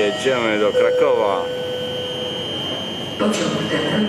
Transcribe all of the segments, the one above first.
jedziemy do Krakowa. Pociąg ten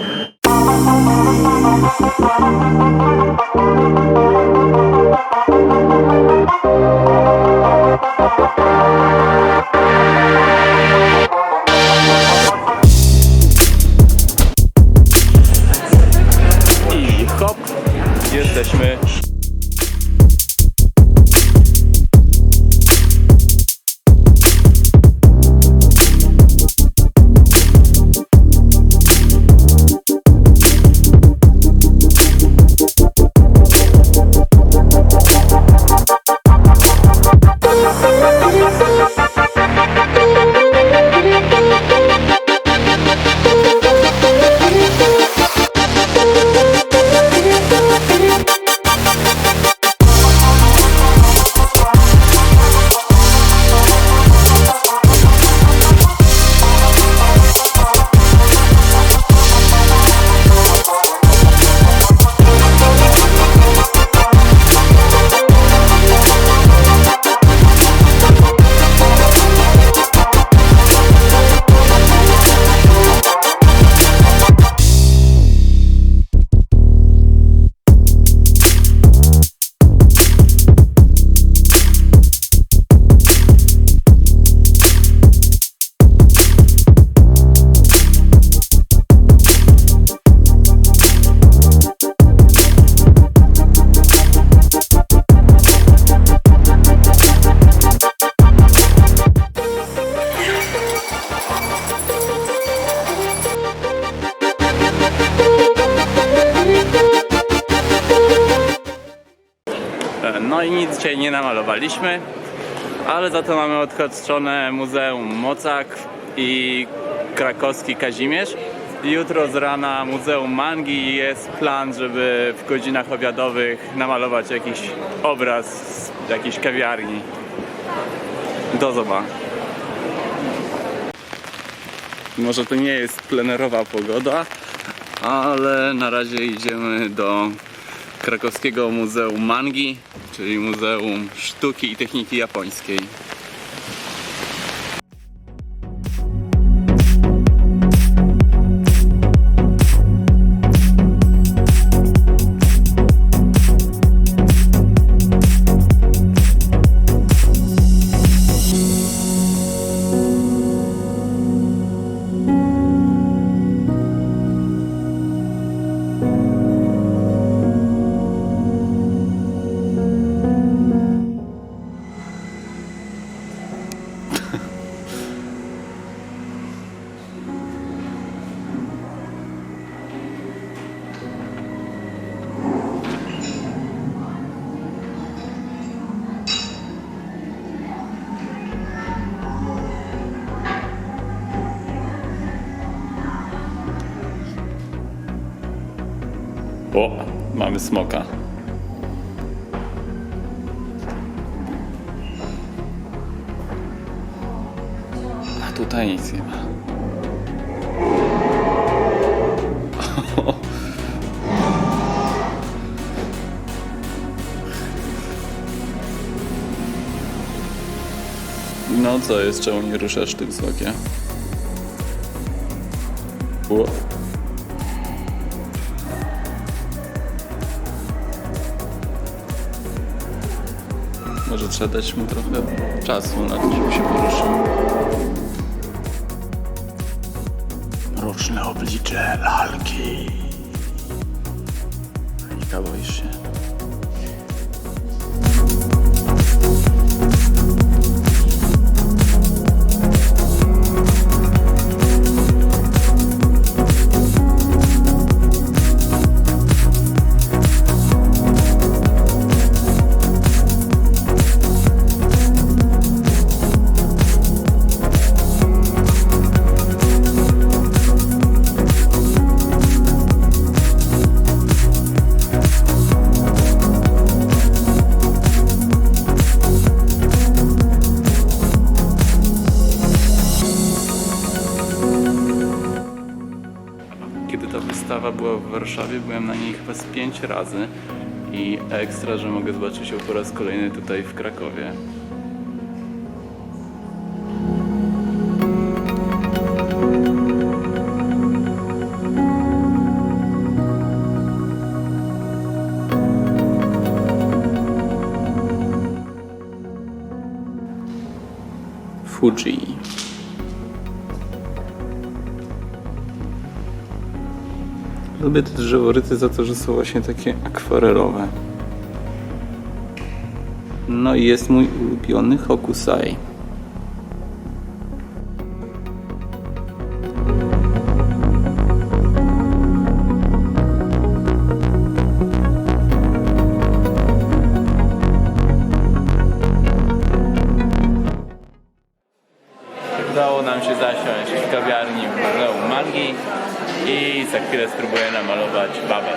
No i nic dzisiaj nie namalowaliśmy, ale za to mamy odhaczone Muzeum Mocak i krakowski Kazimierz. Jutro z rana Muzeum Mangi jest plan, żeby w godzinach obiadowych namalować jakiś obraz z jakiejś kawiarni. Do zobaczenia. Może to nie jest plenerowa pogoda, ale na razie idziemy do krakowskiego Muzeum Mangi, czyli Muzeum Sztuki i Techniki Japońskiej. Smoka. A tutaj nic nie ma. No co jest, czemu nie ruszasz tym smokiem? O. Może trzeba dać mu trochę czasu na to, żeby się poruszył. Mroczne oblicze lalki. w Warszawie, byłem na niej chyba z 5 razy i ekstra, że mogę zobaczyć ją po raz kolejny tutaj w Krakowie. Fuji. Lubię te drzeworyty za to, że są właśnie takie akwarelowe. No i jest mój ulubiony Hokusai. Namalować babę.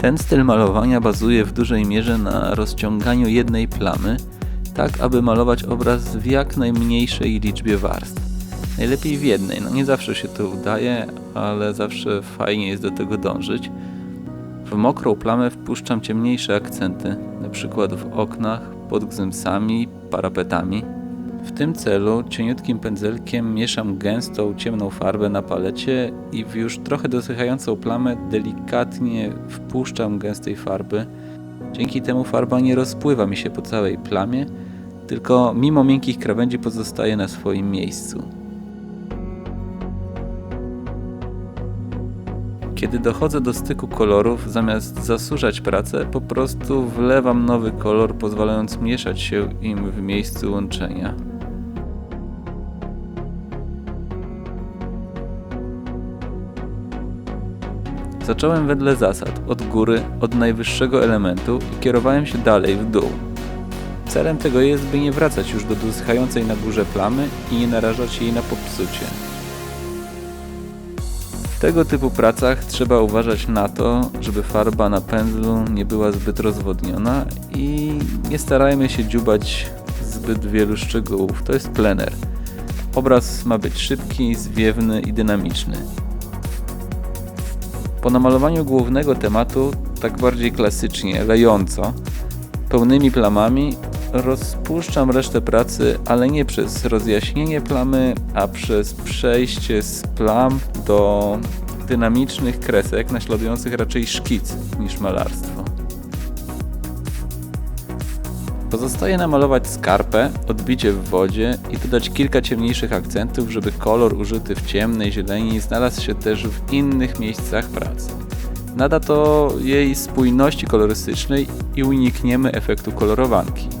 Ten styl malowania bazuje w dużej mierze na rozciąganiu jednej plamy, tak aby malować obraz w jak najmniejszej liczbie warstw. Najlepiej w jednej, no nie zawsze się to udaje, ale zawsze fajnie jest do tego dążyć. W mokrą plamę wpuszczam ciemniejsze akcenty, na przykład w oknach, pod gzymsami, parapetami. W tym celu cieniutkim pędzelkiem mieszam gęstą, ciemną farbę na palecie i w już trochę dosychającą plamę delikatnie wpuszczam gęstej farby. Dzięki temu farba nie rozpływa mi się po całej plamie, tylko mimo miękkich krawędzi pozostaje na swoim miejscu. Kiedy dochodzę do styku kolorów, zamiast zasuszać pracę, po prostu wlewam nowy kolor, pozwalając mieszać się im w miejscu łączenia. Zacząłem wedle zasad, od góry, od najwyższego elementu i kierowałem się dalej w dół. Celem tego jest, by nie wracać już do dosychającej na górze plamy i nie narażać jej na popsucie. W tego typu pracach trzeba uważać na to, żeby farba na pędzlu nie była zbyt rozwodniona i nie starajmy się dziubać zbyt wielu szczegółów. To jest plener. Obraz ma być szybki, zwiewny i dynamiczny. Po namalowaniu głównego tematu, tak bardziej klasycznie, lejąco, pełnymi plamami, rozpuszczam resztę pracy, ale nie przez rozjaśnienie plamy, a przez przejście z plam do dynamicznych kresek naśladujących raczej szkic niż malarstwo. Pozostaje namalować skarpę, odbicie w wodzie i dodać kilka ciemniejszych akcentów, żeby kolor użyty w ciemnej zieleni znalazł się też w innych miejscach pracy. Nada to jej spójności kolorystycznej i unikniemy efektu kolorowanki.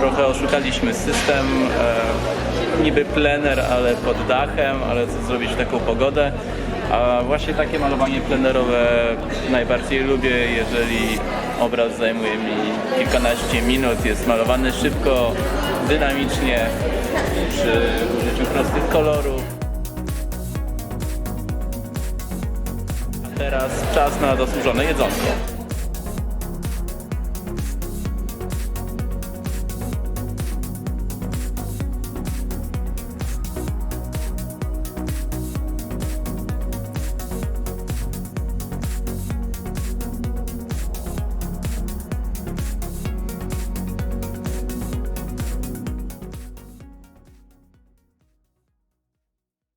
Trochę oszukaliśmy system, e, niby plener, ale pod dachem, ale co zrobić w taką pogodę. A właśnie takie malowanie plenerowe najbardziej lubię, jeżeli obraz zajmuje mi kilkanaście minut, jest malowany szybko, dynamicznie, przy użyciu prostych kolorów. A teraz czas na zasłużone jedzonko.